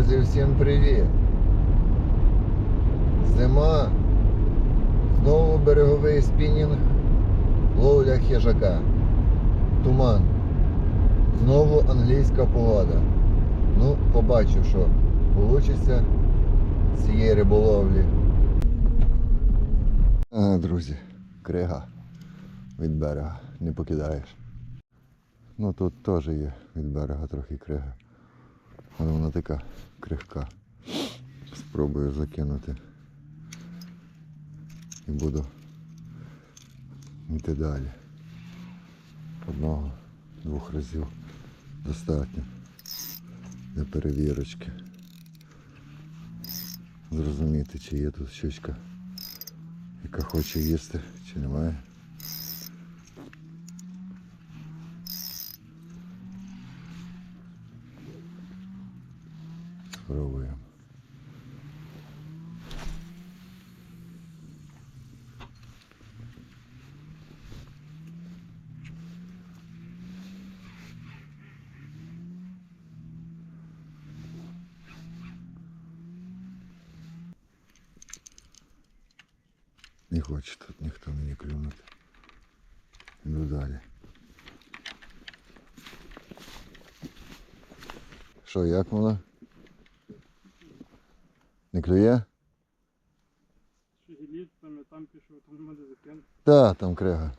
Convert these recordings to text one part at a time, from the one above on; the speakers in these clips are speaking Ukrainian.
Друзі, всім привіт! Зима, знову береговий спінінг, ловля хижака, туман, знову англійська погода. Ну, побачу, що вийде цієї риболовлі. А, друзі, крига від берега, не покидаєш. Ну тут теж є від берега трохи крига. Вона така крихка. Спробую закинути. І буду йти далі. Одного, двох разів достатньо для перевірочки. Зрозуміти, чи є тут щучка, яка хоче їсти, чи немає. Спробуємо. Не хоче тут ніхто мені клюнути. Іду далі. Що, як воно? Клює? Там я. Та, там крига.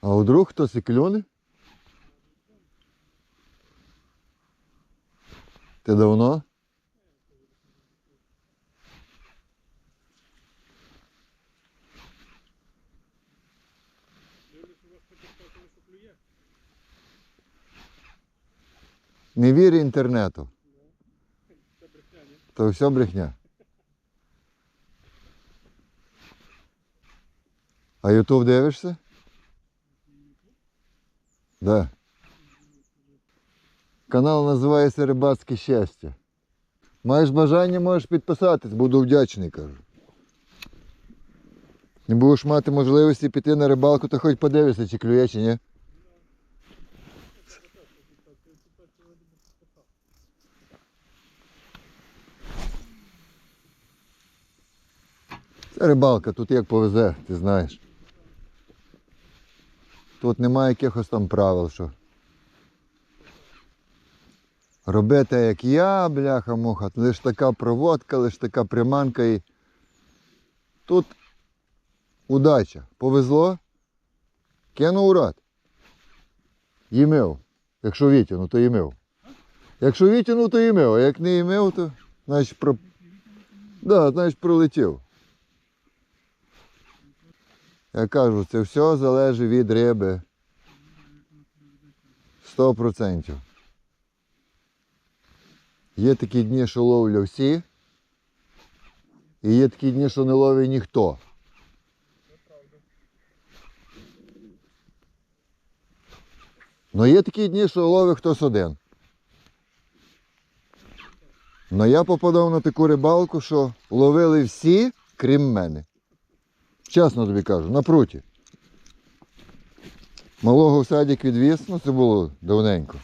А вдруг хтось і клюне? Ти давно? Не вір інтернету. То все брехня. А Ютуб дивишся? Да. Канал називається Рибацьке щастя. Маєш бажання, можеш підписатись, буду вдячний, кажу. Не будеш мати можливості піти на рибалку, то хоч подивишся, чи клює, чи ні. Це рибалка, тут як повезе, ти знаєш. Тут немає якихось там правил, що. Робити як я, бляха-муха, лише така проводка, лише така приманка і. Тут удача. Повезло. Кинув урод. Їмив. Якщо вітягнув, то їмив. Якщо вітягнув, то їмив, а як не їмив, то значить про. Да, значить пролетів. Я кажу, це все залежить від риби. 100%. Є такі дні, що ловлю всі, і є такі дні, що не ловить ніхто. Ну є такі дні, що ловить хтось один. Ну я попадав на таку рибалку, що ловили всі, крім мене. Чесно тобі кажу, на пруті. Малого в садик відвіз, ну це було давненько.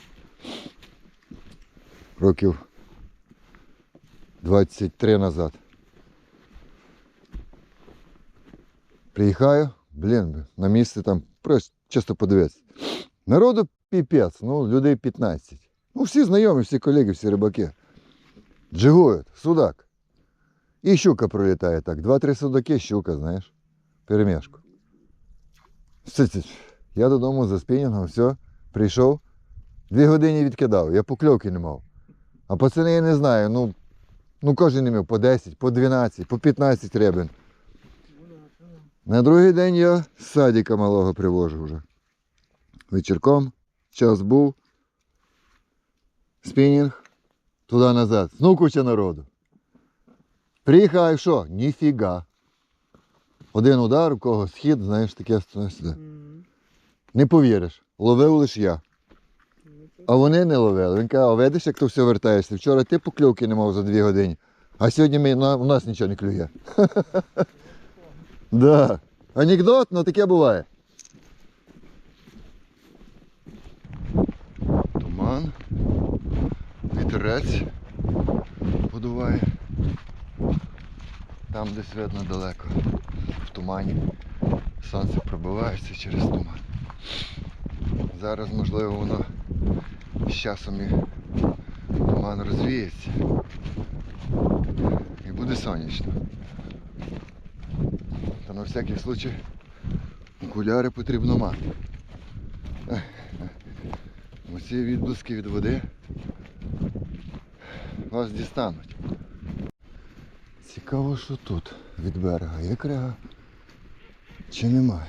Років 23 назад. Приїхаю, блін, на місце там просто чисто подивитися. Народу піпець, ну, людей 15. Ну, всі знайомі, всі колеги, всі рибаки. Джигують, судак. І щука пролітає так. Два-три судаки, щука, знаєш перемішку. Я додому за спінінгом, все, прийшов, дві години відкидав, я покльовки не мав. А пацани я не знаю, ну, ну кожен мав по 10, по 12, по 15 ребен. На другий день я з садика малого привожу вже. Вечірком, час був, спінінг, туди-назад. Знов куча народу. Приїхав, що? Ніфіга. Один удар, у кого схід, знаєш, таке сюди. Не повіриш, ловив лише я. А вони не ловили. Він каже, а видиш, як то все вертаєшся. Вчора ти покльовки не мав за дві години, а сьогодні ми, на, у нас нічого не клює. Да. Анекдот, ну таке буває. Туман. Вітерець подуває. Там десь видно далеко. В тумані. Сонце пробивається через туман. Зараз, можливо, воно з часом і туман розвіється. І буде сонячно. Та на всякий случай окуляри потрібно мати. Оці відблиски від води вас дістануть. Цікаво, що тут від берега. Є крига чи немає?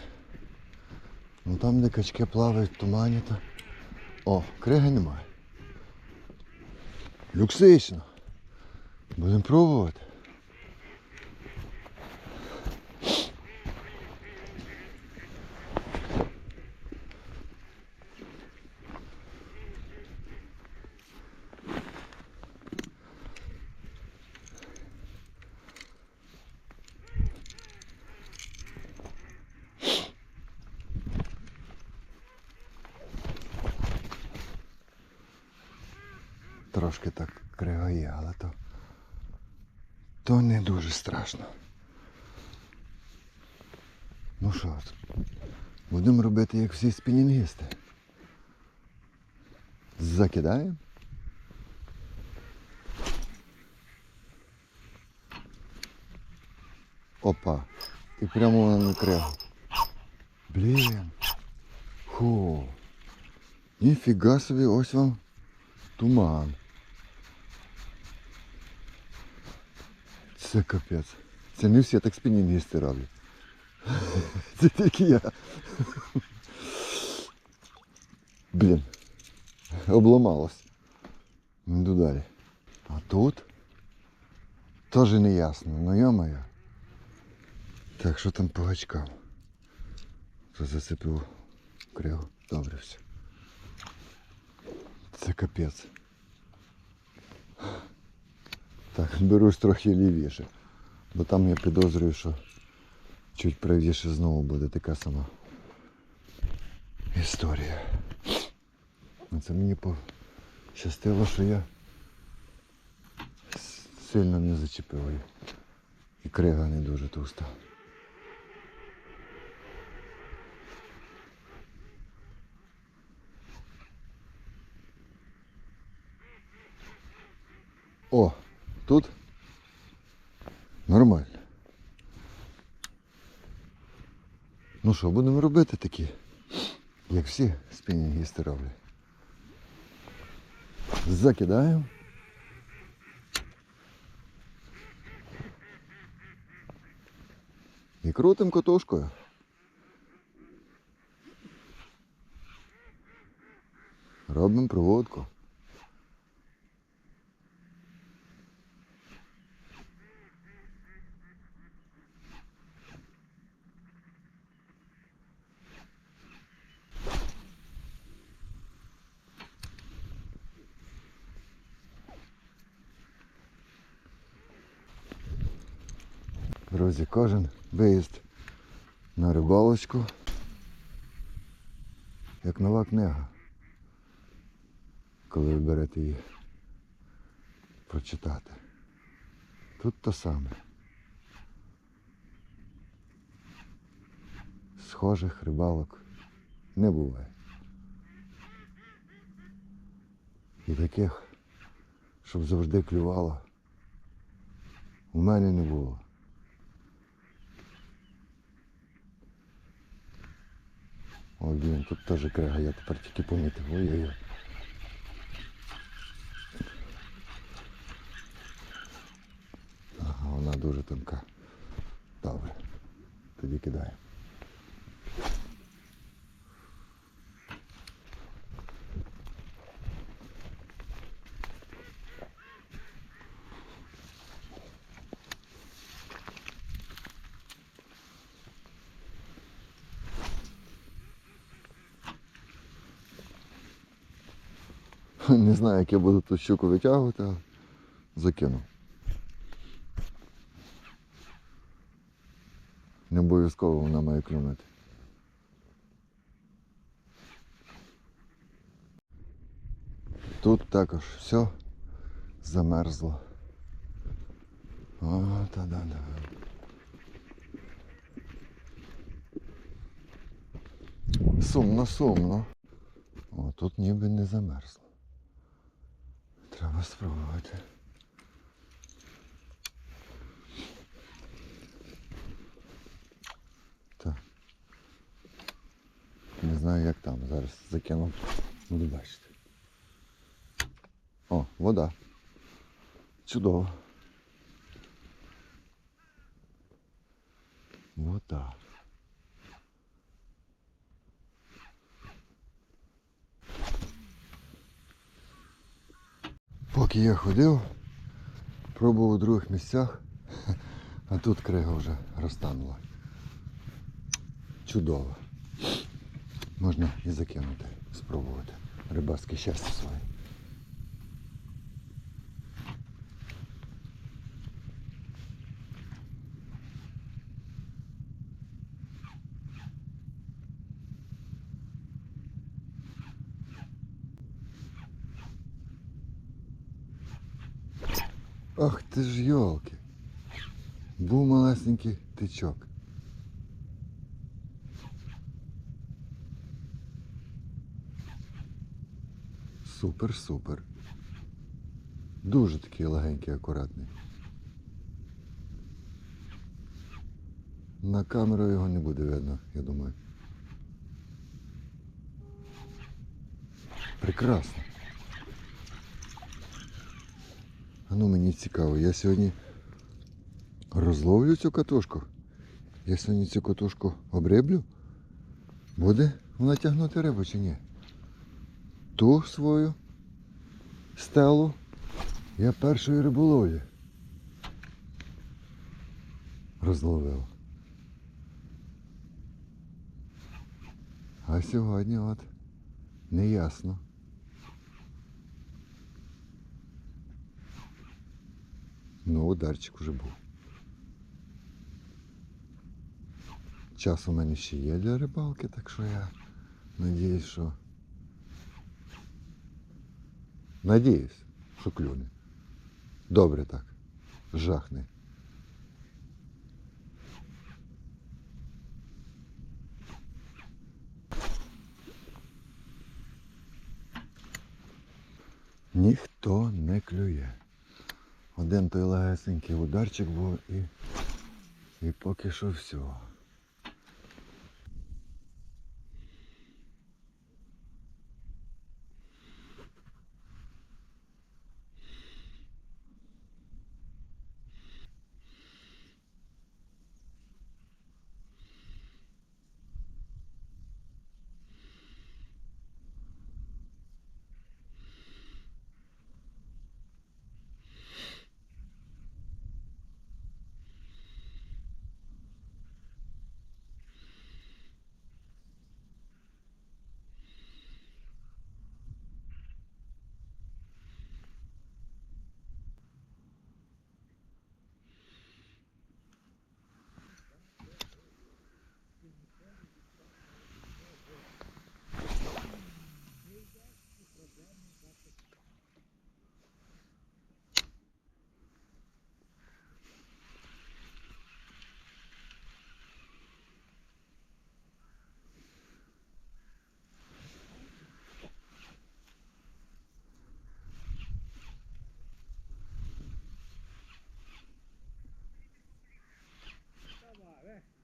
Ну там, де качки плавають в тумані, то... О, криги немає. Люксично. Будемо пробувати. Трошки так кригає, але то, то не дуже страшно. Ну що, будемо робити як всі спінінгісти. Закидаємо. Опа. І прямо вона на кригу. Блін. Ху. Ніфіга собі, ось вам Туман. Це капець. Це не всі так спінінгісти роблять. Це тільки я. Блін. Обламалось. Йду далі. А тут теж не ясно, ну йо-моє. Так, що там по гачкам? Це зацепив кригу. Добре все. Це капець. Так, берусь трохи лівіше. Бо там я підозрюю, що чуть правіше знову буде така сама історія. Ну, Це мені пощастило, що я сильно не зачепив. І крига не дуже товста. О, тут нормально. Ну що, будемо робити такі, як всі спінінгісти роблять. Закидаємо. І крутим котушкою. Робимо проводку. Друзі, кожен виїзд на рибалочку, як нова книга, коли ви берете її прочитати. Тут то саме. Схожих рибалок не буває. І таких, щоб завжди клювало, у мене не було. Ой, блін, тут теж крига, я тепер тільки помітив. Ой-ой-ой. Ага, вона дуже тонка. Добре. Тоді кидаємо. Не знаю, як я буду ту щуку витягувати, але закину. Не обов'язково вона має клюнути. Тут також все замерзло. О, та-да-да. Сумно, сумно. О, тут ніби не замерзло. Треба спробувати. Так. Не знаю, як там. Зараз закину. Буду бачити. О, вода. Чудово. Вода. Поки я ходив, пробував у других місцях, а тут крига вже розтанула. Чудово. Можна і закинути, спробувати рибацьке щастя своє. Ах ти ж йолки. Був малесенький тичок. Супер, супер. Дуже такий легенький, акуратний. На камеру його не буде видно, я думаю. Прекрасно. А ну мені цікаво, я сьогодні розловлю цю катушку. Я сьогодні цю катушку обриблю. Буде вона тягнути рибу чи ні? Ту свою стелу я першої риболовлі розловив. А сьогодні от неясно. Ну, ударчик уже був. Час у мене ще є для рибалки, так що я надіюсь, що. Надіюсь, що клюне. Добре так. Жахне. Ніхто не клює. Один той легесенький ударчик був і, і поки що все.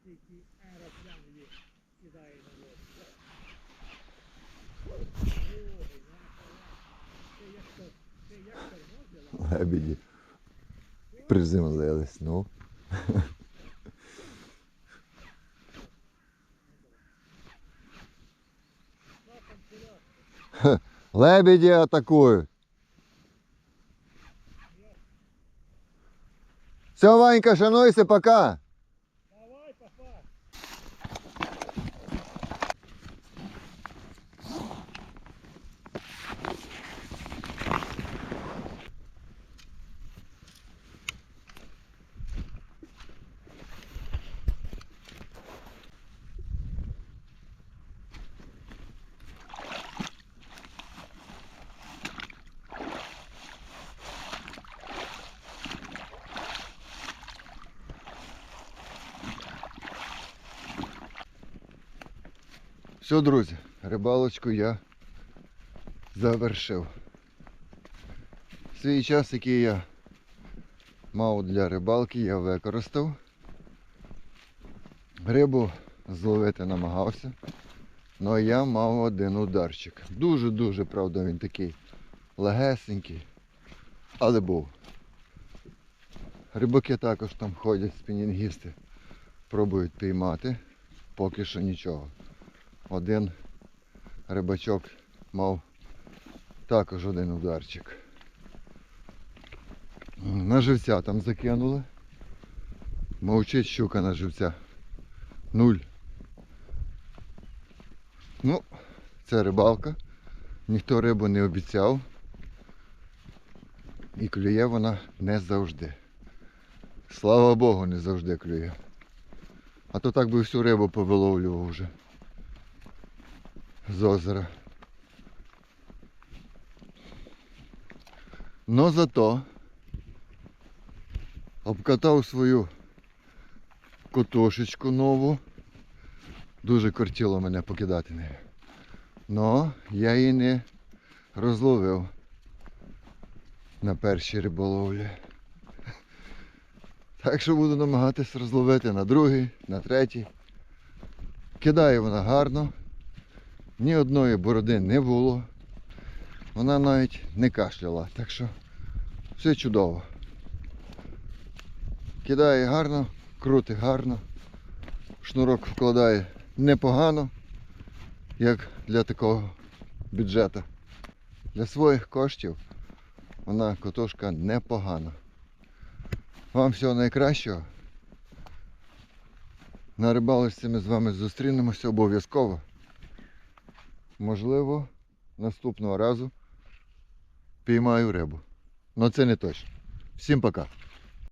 тільки аероплан є. Кидає на воду. Ой, Це як то, це як тормозила. Лебеді приземлились, ну. Ха, Лебеді атакують. Все, Ванька, шануйся, пока. Все, друзі, рибалочку я завершив. Свій час, який я мав для рибалки, я використав. Рибу зловити намагався. але я мав один ударчик. Дуже-дуже, правда, він такий легесенький, але був. Рибаки також там ходять, спінінгісти, пробують піймати, поки що нічого. Один рибачок мав також один ударчик. На живця там закинули. Мовчить щука на живця. Нуль. Ну, це рибалка. Ніхто рибу не обіцяв. І клює вона не завжди. Слава Богу, не завжди клює. А то так би всю рибу повиловлював вже. З озера. Но зато обкатав свою котушечку нову. Дуже кортіло мене покидати нею. Но я її не розловив на першій риболовлі. Так що буду намагатись розловити на другий, на третій. Кидає вона гарно. Ні одної бороди не було. Вона навіть не кашляла, так що все чудово. Кидає гарно, крутить гарно. Шнурок вкладає непогано, як для такого бюджету. Для своїх коштів вона котушка непогана. Вам всього найкращого. На рибалочці ми з вами зустрінемося обов'язково. Можливо, наступного разу піймаю рибу. Ну це не точно. Всім пока.